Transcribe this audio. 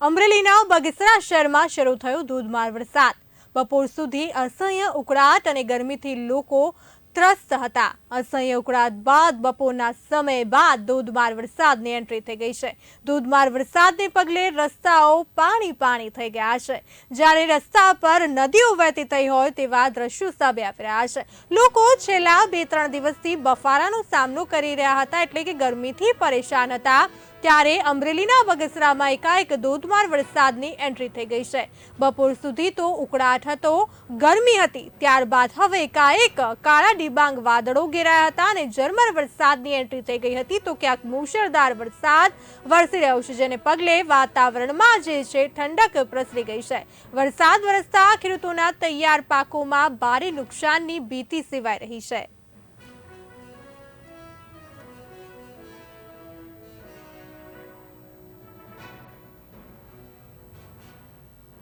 અમરેલીના બગસરા શહેરમાં શરૂ થયો ધોધમાર વરસાદ. બપોર સુધી અસહ્ય ઉકળાટ અને ગરમીથી લોકો ત્રસ્ત હતા. અસહ્ય ઉકળાટ બાદ બપોરના સમય બાદ ધોધમાર વરસાદની એન્ટ્રી થઈ ગઈ છે. ધોધમાર વરસાદને પગલે રસ્તાઓ પાણી પાણી થઈ ગયા છે. જ્યારે રસ્તા પર નદીઓ વહેતી થઈ હોય તેવા દ્રશ્યો સામે આવી રહ્યા છે. લોકો છેલ્લા બે ત્રણ દિવસથી બફારાનો સામનો કરી રહ્યા હતા એટલે કે ગરમીથી પરેશાન હતા. ત્યારે અમરેલીના બગસરામાં એકાએક ધોધમાર વરસાદની એન્ટ્રી થઈ ગઈ છે. બપોર સુધી તો ઉકળાટ હતો, ગરમી હતી. ત્યારબાદ હવે એકાએક કાળા ડિબાંગ વાદળો ઘેરાયા હતા અને ઝરમર વરસાદની એન્ટ્રી થઈ ગઈ હતી. તો ક્યાંક મુશળધાર વરસાદ વરસી રહ્યો છે, જેને પગલે વાતાવરણમાં જે છે ઠંડક પ્રસરી ગઈ છે. વરસાદ વરસતા ખેડૂતોના તૈયાર પાકોમાં ભારે નુકસાનની ભીતિ સેવાઈ રહી છે.